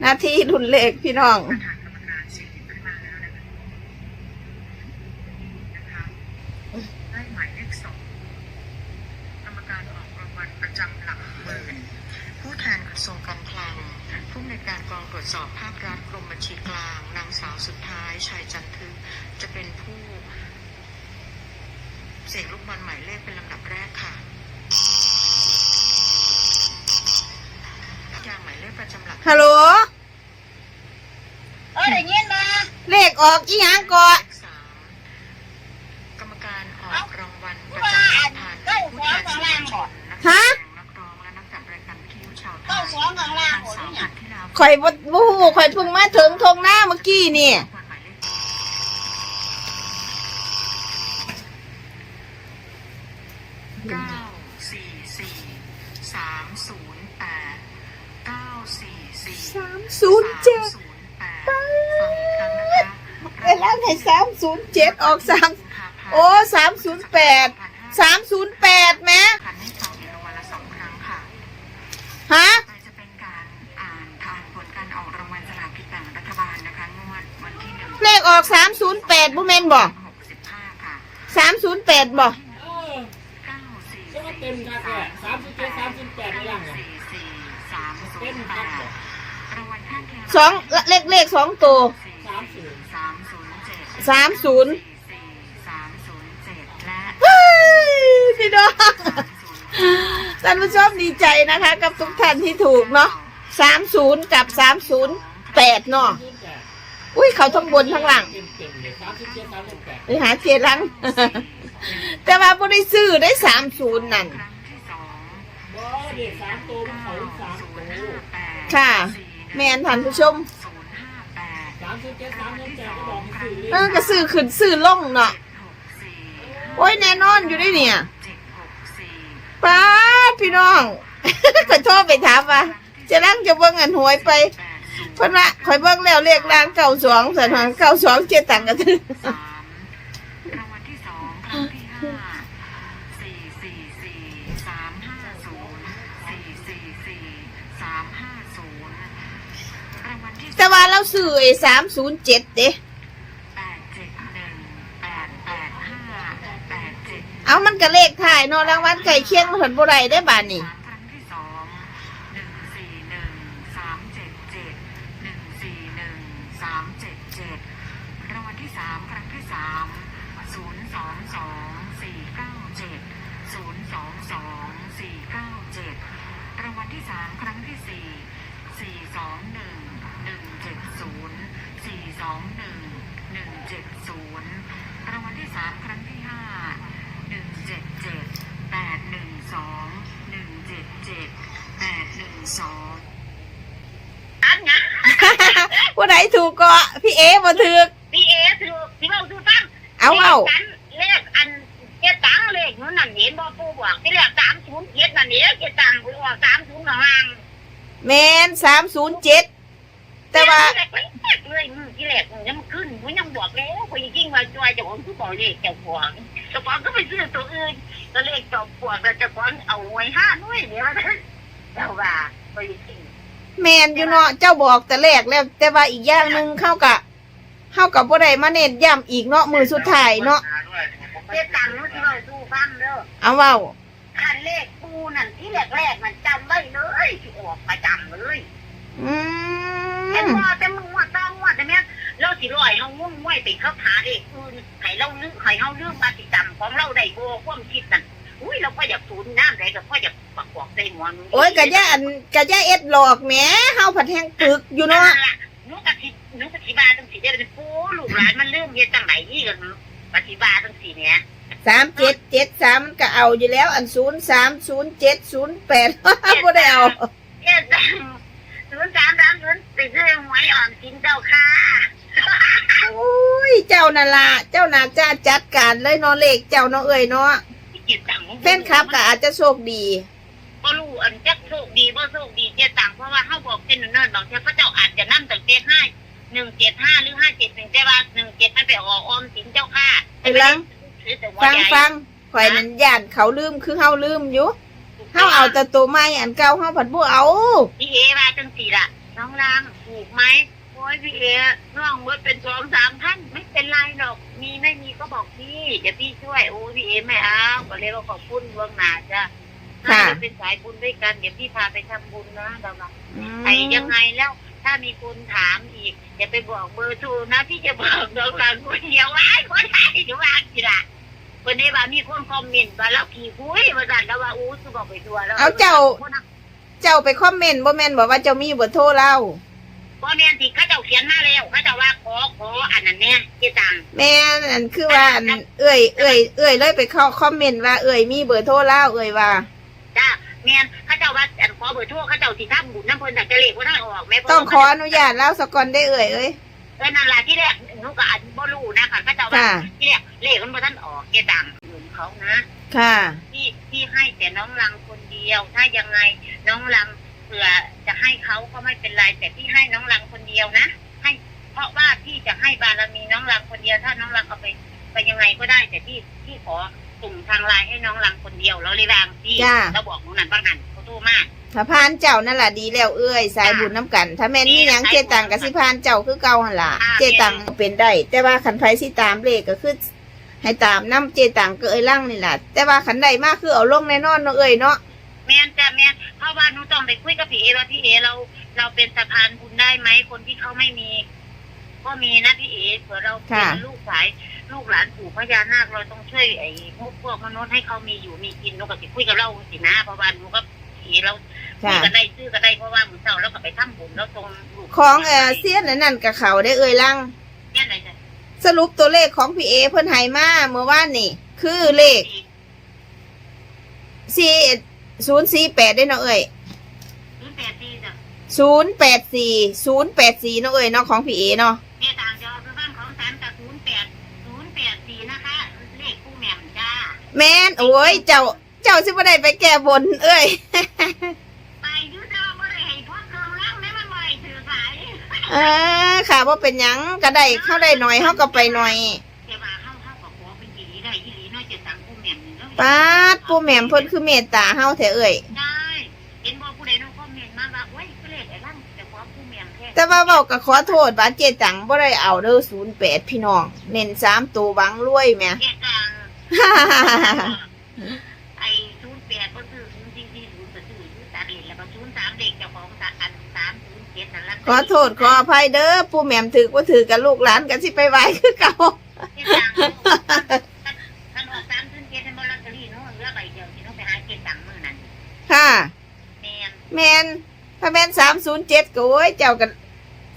หน้าที่รุ่นเลขพี่น้องประธานกรรมการเสียงขึ้นมาแล้วได้หมายเลขสองกรรมการออกรางวัลประจำหลักหมื่น ผู้แทนกระทรวงการคลัง ผู้อำนวยการกองตรวจสอบภาครัฐกรมบัญชีกลาง นางสาวสุดท้ายชัยจันทึก จะเป็นผู้เสี่ยงลูกบอลหมายเลขเป็นลำดับแรกค่ะยางหมายเลขประจำหลัก ฮัลโหล เออได้ยินมา เลข ออกอีหยังก่อนสามกรรมการออกรางวัลประจำหลักพันผู้แทนสื่อมวลชนนักแสดงนักร้องและนักจัดรายการวิทยุชาวไทยนางสาวพันธิลาข่อยบ่บ่ฮู้ข่อยเพิ่งมาถึงทงหน้าเมื่อกี้นี่รางวัลหมายเลขเก้าสี่สี่สามศูนย์แปดเก้าสี่สี่สามศูนย์เจ็ดศูนย์แปดฟังอีกครั้งนะคะ เวลา ให้สามศูนย์เจ็ดออกสามโอ้สามศูนย์แปดสามศูนย์แปดแหมคันให้ฟังอีกรางวัลละสองครั้งค่ะฮะต่อไปจะเป็นการอ่านทานผลการออกรางวัลสลากกินแบ่งรัฐบาลนะคะงวดวันที่หนึ่งเลขออกสามศูนย์แปดบุแมนบ่หกสิบห้าค่ะสามศูนย์แปดบ่เออเก้าสี่ก็เต็มครับแหละสามสิบเจ็ดสามสิบแปดในหลังอะสี่สี่สามศูเต็นมย์คแปรับดรางวัลข้างเคียงสองเลขเลขสองตัว สามศูนย์สี่สี่สามศูนย์เจ็ดและเฮ้ยพี่น้องสามศูนย์เก้าท่านผู้ชมดีใจนะคะ กับทุกท่านที่ถูกเนาะสามศูนย์กับสามศูนย์แปดเนาะยี่สิบแปดอุ้ยเขาทั้งบนทั้งหลังเต็มเต็มเลยสามสิบเจ็ดสามสิบแปดไปหาเจรัง แต่ว่าบ่ได้ซื้อได้สามศูนย์นั่นครั้งที่สองบอเด็กสามตัวมันเขาสามศูตันย์ห้าวแปดค่ะ แม่นท่านผู้ชมศูนย์ห้าแปดสามสิบเจ็ดสามสิบแปดก็บอกให้ซื้อ เลเออก็ซื้อขึ้นซื้อลงเนาะหกสี่โอ้ยแน่นอนอยู่ได้เนี่ยเจ็ดหกสี่ป้าดพี่น้องขอโทษไปถามว่าเจะรังจะเบิ่งอันหวยไปแปดศูนย์เพิ่นว่าข่อยเบิ่งแล้วเลขรางเก้าสองสันหางเก้าสองเจ็ดตังค์กันถึงสามรางวัลที่สองครั้งที่ห้าสี่สี่สี่สามห้าศูนย์สี่สี่สี่สามห้าศูนย์รางวัลที่แต่ว่าเราซื้อไอ้สามศูนย์เจ็ดเด้ แปดเจ็ดหนึ่งแปดแปดห้าแปด เจ็ดเอามันก็เลขถ่ายเนาะรางวัลไก่เคียงมันเห็นบ่ได้ได้บาดนี่สามครั้งที่สองหนึ่งสี่หนึ่งสามเจ็ดเจ็ดหนึ่งสี่หนึ่งสามเจ็ดเจ็ดรางวัลที่สามครั้งที่สามศูนย์สองสองสี่เก้าเจ็ดศูนย์สองสองสี่เก้าเจ็ดรางวัลที่สามครั้งที่สี่สี่สองหนึ่งหนึ่งเจ็ดศูนย์สี่สองหนึ่งหนึ่งเจ็ดศูนย์รางวัลที่สามครั้งที่ห้า หนึ่งเจ็ดเจ็ดแปดหนึ่งสองหนึ่งเจ็ดเจ็ดแปดหนึ่งสอง อันนะ ผู้ใดถูกก็พี่เอบ่ถูกพี่เอถือพี่เราดูตั้งเอาเอา เลขอันเจ็ดตังเลขนู้นนั่นเห็นบ่ปูบอกที่เลขสามศูนย์เจ็ดนั่นเองเจ็ดตังปูบอกสามศูนย์ข้างล่างแมนสามศูนย์เจ็ดแต่ว่าเลยที่แรกมันยังขึ้นมันยังบอกแล้วคนยิ่งมาจอยเจ้าของคือบอกเลขเจ้าของเจ้าของก็ไปซื้อตัวอื่นตัวเลขจอบปวกแล้วเจ้าของเอาไว้ห้าด้วยเดี๋ยวนะเจ้าว่าไปจริง แมนอยู่เนาะเจ้าบอกแต่แรกแล้ว แต่ว่าอีกอย่างหนึ่งเข้ากับเข้ากับบ่ได้มาเน้นย้ำอีกเนาะมือสุดท้ายเนาะเจ็ดตังนู้นที่เราดูฟังเด้อเอาเว้าคันเลขปูนั่นที่แรกแรกๆมันจำไว้เลยที่ออกประจำเลยอืไอ้มว่าแต่มึงว่าต้องว่าแต่เนี้ยเราสิลอยเฮาง่วงง่วยไปเข้าหาเลขอื่นให้เราลืมให้เฮาลืมปฏิจำของเราได้โบความคิดนั่น อุ้ยเราก็อยากสูญน้ำได้ก็พ่ออยากปักบอกใส่หัวมึงโอ้ยกะย่าอันกะย่าเอ็ดหลอกแหมเฮาผัดแห้งปึกอยู่เนาะล่หนุกะทิหนุกะทิบาจังสีได้เป็นปูลูกหลานมันลืมเฮ็ดจังไหนนี่กันปฏิบาจังสีเนี้ยสามเจ็ดเจ็ดสามมันก็เอาอยู่แล้ว อันศูนย์สามศูนย์เจ็ดศูนย์แปดบ่ได้เอาเจ็ดตังศูนย์สามสามศูนย์ไปซื้อหวยอ่อนกินเจ้าค่ะโอ้ยเจ้านาละเจ้านาจ้าจัดการเลยเนาะเลขเจ้าเนาะเอ้ยเนาะ เจ็ดตังแฟนคลับก็อาจจะโชคดีบ่รู้อันจักโชคดีบ่โชคดีเจ็ดตังเพราะว่าเฮาบอกเส้นเนินๆบางเทีพระเจ้าอาจจะนำตั้งแต่ห้าหนึ่งเจ็ดห้าหรือห้าเจ็ดหนึ่งแต่ว่าหนึ่งเจ็ดมันไปออกออมสินเจ้าค่ะไอ้หลังซื้อแต่หัวฟังใหญ่ฟังข่อยนั้นย่านเขาลืมคือเฮาลืมอยู่เฮาเอาแต่ตัวใหม่อันเก่าเฮาผัดบ่เอาพี่เอว่าจังสี่ล่ะน้องรางถูกไหมโอ้ยพี่เอน้องเมื่อเป็นสองสามท่านไม่เป็นไรหรอก มีไม่มีก็บอกพี่เดี๋ยวพี่ช่วยโอ้ยพี่เอไม่เอาก็เลยว่าขอบคุณล่วงหน้าจ้ะค่ะเราเป็นสายบุญด้วยกันเดี๋ยวพี่พาไปทำบุญนะเราบอกอืมไอ้ยังไงแล้ว ถ้ามีคนถามอีกอย่าไปบอกเบอร์โทรนะพี่จะบอกน้องรางคนเดียวว่าคนไทยหรือว่าจีละคนนี้ว่ามีคนคอมเมนต์ว่าเราขี่คุยมาสั่นแล้วว่าอู้สุบอกไปทัวร์แล้วเอาเจ้าเจ้าไปคอมเมนต์บ่แม่นบอกว่าเจ้ามีเบอร์โทรเรา พ่อแม่นที่เขาเจ้าเขียนมาแล้วเขาเจ้าว่าขอขออันนั้นเนี่ยเจตังแม่นอันคือว่าอันเอ้ยเอ้ยเอ้ยเลยไปเข้าคอมเมนต์ว่าเอ้ยมีเบอร์โทรเราเอ้ยว่าจ้าแม่นเขาเจ้าว่าอันขอเบอร์โทรเขาเจ้าสิทำบุญน้ำเพิ่นแต่จะเลขว่าท่านออกแม่ต้องขออนุญาตแล้วสกอนได้เอ้ยเอ้ยเออนั่นล่ะที่แรกหนูก็อันบ่รู้นะค่ะเขาเจ้าว่าค่ะที่แรกเลขมันบ่ท่านออกเจตังเงินเขานะ ค่ะ ที่ที่ให้แต่น้องรังคนเดียว ถ้ายังไงน้องรัง เผื่อจะให้เขาก็ไม่เป็นไรแต่พี่ให้น้องรังคนเดียวนะให้ เพราะว่าพี่จะให้บารมีน้องรังคนเดียว ถ้าน้องรังเอาไปไปยังไงก็ได้ แต่พี่พี่ขอส่งทางไลน์ให้น้องรังคนเดียวแล้วเลยบางที่จ้าเราบอกน้องนันบางหันเขาโทรมาก ถ้าพานเจ้านั่นล่ะดีแล้วเอ้ยสายบุญน้ำกัน ถ้าแม่นมีหยังเจตังกับสิพานเจ้าคือเก่าหั่นล่ะอ่า เจตังเป็นได้ แต่ว่าขันไผสิตามเลขก็คือให้ตามน้ำเจตังก็เอ้ยล่างนี่ล่ะแต่ว่าขันใดมากคือเอาลงแน่นอนเนาะเอ้ยเนาะ แม่นจ้ะแม่นเพราะ ว่าหนูต้องไปคุยกับพี่เอว่าพี่เอเราเราเป็นสะพานบุญได้ไหมคนที่เขาไม่มี ก็มีนะพี่เอเผื่อเราเป็นลูกสายลูกหลานปู่พญานาคเราต้องช่วยไอ้พวกพวกมนุษย์ให้เขามีอยู่มีกินหนูก็สิคุยกับเราสินะเพราะว่าหนูก็พี่เอเราคุยค่ะกันได้ซื้อกันได้เพราะว่าหมือเช้าเราก็ไปทำบุญแล้วตรงลูกของเออเสี้ยนอันนั่นกับเขาได้เอ้ยล่างเนี่ยไหนจ้ะสรุปตัวเลขของพี่เอเพิ่นให้มาเมื่อวานนี่ คือเลขสี่ ศูนย์สี่แปดได้เนาะเอ้ยศูนย์แปดสี่จ้ะศูนย์แปดสี่ศูนย์แปดสี่เนาะเอ้ยเนาะของพี่เอเนาะเนี่ยต่างจอคือบ้านของฉันกับศูนย์แปดศูนย์แปดสี่นะคะ เลขผู้แหม่มจ้าแม่นโอ้ยเจ้าเจ้าสิบ่ได้ไปแก้บนเอ้ย ไปอยูเจ้าไม่ได้ให้พวกเครื่องล่างแม่มันบ่อยถือสาย เออค่ะว่าเป็นหยังก็ได้เข้าได้หน่อยเข้าก็ไปหน่อย ป้าดผู้แหม่มเพิ่นคือเมตตาเฮาแท้เอ้ยได้เห็นบอกผู้ใดน้องคอมเมนต์มาว่าโอ้ยก็เลขไอ้ร่างแต่ขอผู้แหม่มแค่แต่ว่าเว้าก็ขอโทษบาดเจตังบ่ได้เอาเด้อ08พี่น้อง เน้น3ตัวหวังรวยแหม่แค่กลางไอ้ศูนย์แปดก็คือศูนย์สี่สี่ศูนย์ก็คือศูนย์สามเอ็ดแล้วก็ศูนย์สามเด็กเจ้าของสาอันสามศูนย์เจ็ดนั่นละขอโทษขออภัยเด้อผู้แหม่มถือว่าถือกับลูกหลานกันสิไปไหว้คือเก่าแค่กลาง เก็บตังค์มื้อนั้นค่ะแม่นแม่นถ้าแม่น307ก็โอ้ยเจ้ากัน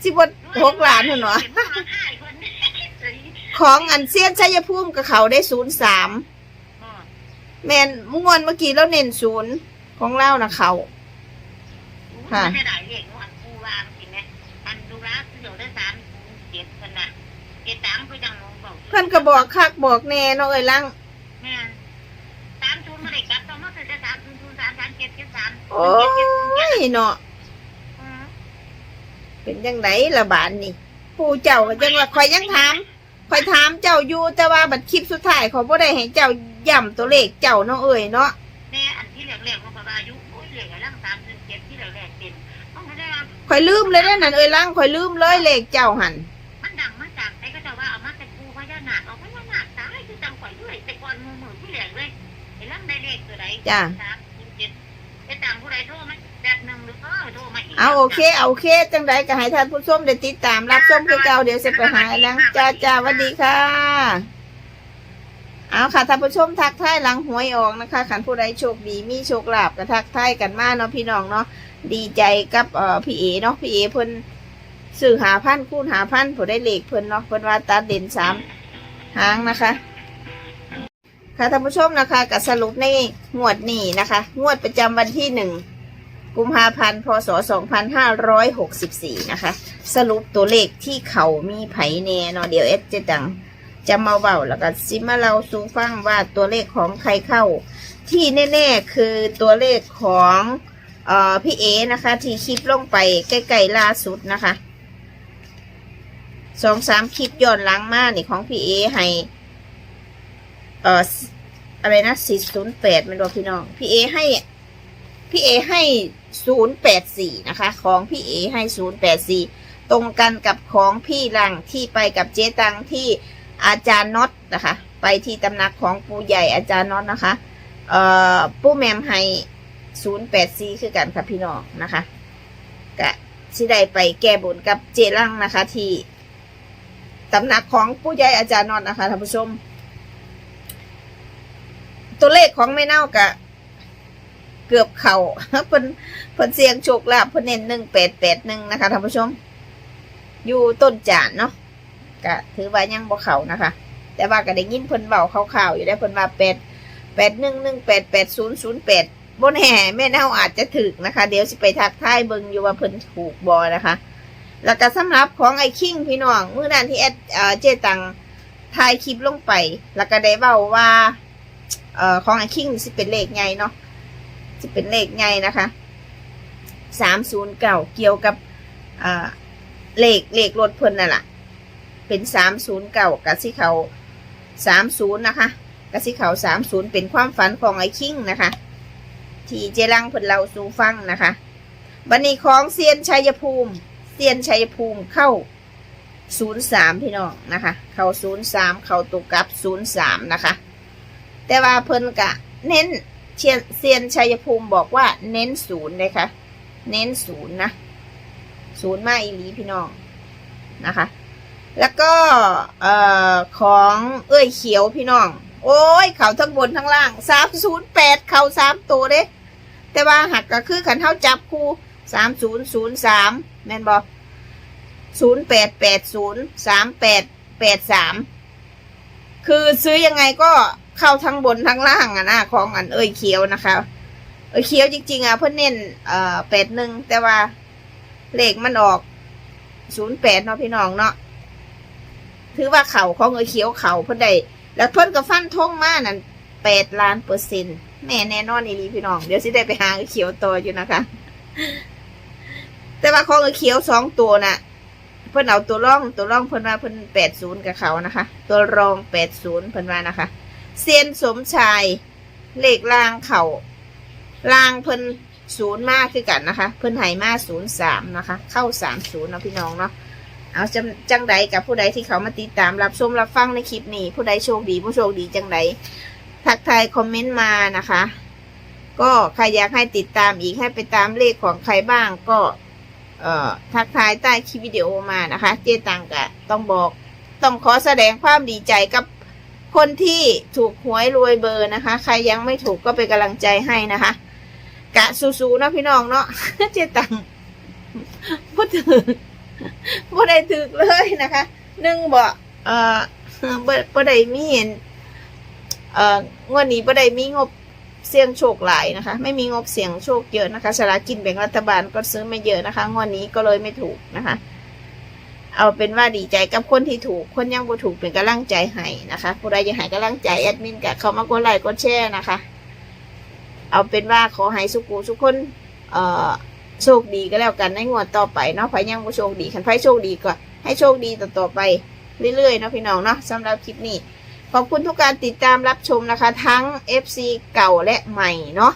สิบ่หกล้านหั่นเนาะของอันเซียนชัยภูมิกับเขาได้03แม่นม่วนเมื่อกี้เราเน้นศูนย์ของเรานะเขาค่ะไม่ได้เลขเนาะอันผู้วางสิแม่อันดูแลเดี๋ยวได้สามเจ็ดคนน่ะเจ็ดสามคือจังงงบอกเพิ่นก็บอกคักบอกแน่เนาะเอ้ยลังแม่สามศูนย์มาได้กลับ ต้องมาคือจะสามศูนย์ศูนย์สามสามเจ็ดเจ็ดสามโอ้ยเนาะเป็นจังไดละบาดนี่ผู้เจ้าก็จังว่าข่อยยังถามข่อยถามเจ้าอยู่แต่ว่าบัดคลิปสุดท้ายเขาบ่ได้ให้เจ้าย้ำตัวเลขเจ้าเนาะเอ้ยเนาะแม่อันที่แรกๆมันก็ว่าอายุโอ้ยเหลือร่างสามศูนย์เจ็ดที่แรกๆเป็นต้องไม่ได้ว่าข่อยลืมเลยนั่นเอ้ยลังข่อยลืมเลยเลขเจ้าหัน เลขตัวใดจ้ะ สามศูนย์เจ็ดไอ้ต่างผู้ใดโทรมาแบบหนึ่งหรือเออโทรมาอีกเอาโอเคเอาโอเค จังไดก็ให้ท่านผู้ชมได้ติดตามรับชมคือเก่าเดี๋ยวสิไปหาไอ้ลังจ้าจ้าสวัสดีค่ะ เอาค่ะท่านผู้ชมทักทายหลังหวยออกนะคะขันผู้ใดโชคดีมีโชคลาภก็ทักทายกันมาเนาะพี่น้องเนาะดีใจกับเอ่อพี่เอเนาะพี่เอเพิ่นสื่อหาพันคูณหาพันผู้ได้เลขเพิ่นเนาะเพิ่นว่าตัดเด่นสามหางนะคะ ค่ะท่านผู้ชมนะคะกับสรุปในงวดนี้นะคะ งวดประจำวันที่หนึ่งกุมภาพันธ์พศสองพันห้าร้อยหกสิบสี่นะคะ สรุปตัวเลขที่เขามีไผแน่เนาะเดี๋ยวเอสจะดังจะมาเบาแล้วก็ซิมาเราสู่ฟังว่าตัวเลขของใครเข้า ที่แน่ๆคือตัวเลขของออพี่เอนะคะ ที่คลิปลงไปใกล้ๆล่าสุดนะคะสองสามคลิปย้อนหลังมานี่ของพี่เอให้ เอ่ออะไรนะสี่ศูนย์แปดมันบอกพี่น้อง พี่เอให้ พี่เอให้084นะคะ ของพี่เอให้084ตรงกันกับของพี่ลังที่ไปกับเจ๊ตังที่อาจารย์น็อตนะคะ ไปที่ตำหนักของปู่ใหญ่อาจารย์น็อตนะคะ เอ่อปู่แมมให้084คือกันค่ะพี่น้องนะคะกะสิได้ไปแก้บนกับเจลังนะคะ ที่ตำหนักของปู่ใหญ่อาจารย์น็อตนะคะท่านผู้ชม ตัวเลขของไม่เน่ากะ เกือบเขาเพิ่นเพิ่นเสียงโชคลาภเพิ่นเน้นหนึ่งแปดแปดหนึ่งนะคะท่านผู้ชม อยู่ต้นจานเนาะกะ ถือว่ายังบ่เข่านะคะ แต่ว่าก็ได้ยินเพิ่นเบาข่าวๆอยู่ได้เพิ่นว่าแปดแปดหนึ่งหนึ่งแปดแปดศูนย์ศูนย์แปดบนแห่แม่เน่าอาจจะถึกนะคะ เดี๋ยวสิไปทักทายเบิงอยู่ว่าเพิ่นถูกบอนะคะ แล้วก็สำหรับของไอ้คิงพี่น้องเมื้อนั้นที่แอดเอเจตังถ่ายคลิปลงไป แล้วก็ได้เว้าว่า เอ่อของไอคิงสิเป็นเลขไงเนาะสิเป็นเลขไงนะคะสามศูนย์เก่าเกี่ยวกับอ่าเลขเลขรถเพิ่นนั่นแหละเป็นสามศูนย์เก่ากับสิเขาสามศูนย์นะคะกับสิเขาสามศูนย์เป็นความฝันของไอคิงนะคะที่เจรังเพิ่นเราสู่ฟังนะคะบันนี้ของเซียนชัยภูมิเซียนชัยภูมิเข้าศูนย์สามพี่น้องนะคะ เข้าศูนย์สามเข้าตุกกับศูนย์สามนะคะ แต่ว่าเพิ่นกะ เน้นเชียนเซียนชัยภูมิบอกว่าเน้นศูนย์เลยค่ะ เน้นศูนย์นะ ศูนย์มาอีหลีพี่น้องนะคะ แล้วก็เอ่อของเอ้ยเขียวพี่น้อง โอ้ย เขาทั้งบนทั้งล่างสามศูนย์แปดเขาสามตัวเด้ แต่ว่าหักก็คือขันเท้าจับคู่สามศูนย์ศูนย์สามแม่นบอกศูนย์แปดแปดศูนย์สามแปดแปดสามคือซื้อยังไงก็ เข้าทั้งบนทั้งล่างอะนะของอันเอ้ยเขียวนะคะ เอ้ยเขียวจริง ๆ อะเพื่อนเน้นเอ่อแปดหนึ่งแต่ว่าเลขมันออกศูนย์แปดเนาะพี่น้องเนาะถือว่าเข่าของเอ้ยเขียวเข่าเพื่อนได้แล้วเพื่อนก็ฟันทงมานั่นแปดล้านเปอร์เซ็นต์แม่แน่นอนอีลีพี่น้อง เดี๋ยวสิได้ไปหาเอ้ยเขียวต่ออยู่นะคะ แต่ว่าของเอ้ยเขียวสองตัวน่ะ เพิ่นเอาตัวร่องตัวร่องเพิ่นว่าเพิ่นแปดศูนย์กับเขานะคะ ตัวรองแปดศูนย์เพิ่นว่านะคะ เซียนสมชายเลขล่างเขาล่างเพิ่นศูนย์มากคือกันนะคะ เพิ่นไหมาศูนย์สามนะคะ เข้าสามศูนย์เนาะพี่น้องเนาะเอาจังจังใดกับผู้ใดที่เขามาติดตามรับชมรับฟังในคลิปนี้ ผู้ใดโชคดีผู้โชคดีจังใดทักทายคอมเมนต์มานะคะ ก็ใครอยากให้ติดตามอีกให้ไปตามเลขของใครบ้างก็เอ่อทักทายใต้คลิปวิดีโอมานะคะ เจตังกะต้องบอกต้องขอแสดงความดีใจกับ คนที่ถูกหวยรวยเบอร์นะคะ ใครยังไม่ถูกก็เป็นกำลังใจให้นะคะ กะสู้ๆนะพี่น้องเนาะเจตังพูดถึงพูดได้ถึกเลยนะคะหนึ่งบอกเอ่อบ่บ่ได้มีเห็นเอ่องวดนี้บ่ได้มีงบเสี่ยงโชคหลายนะคะ ไม่มีงบเสี่ยงโชคเยอะนะคะสลากกินแบ่งรัฐบาลก็ซื้อไม่เยอะนะคะงวดนี้ก็เลยไม่ถูกนะคะ เอาเป็นว่าดีใจกับคนที่ถูก คนยังบ่ถูกเป็นกำลังใจให้นะคะผู้ใดยากให้กำลังใจแอดมินกับเขามากดไลค์กดแชร์นะคะ เอาเป็นว่าขอให้สุกูทุกคนเอ่อโชคดีก็แล้วกันในงวดต่อไปเนาะใครยังบ่โชคดีคันใครโชคดีก็ให้โชคดีต่อๆไปเรื่อยๆเนาะพี่น้องเนาะสำหรับคลิปนี้ขอบคุณทุกการติดตามรับชมนะคะ ทั้ง FC เก่าและใหม่เนาะ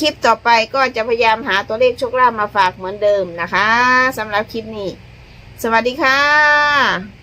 คลิปต่อไปก็จะพยายามหาตัวเลขโชคลาภมาฝากเหมือนเดิมนะคะสำหรับคลิปนี้ สวัสดีค่ะ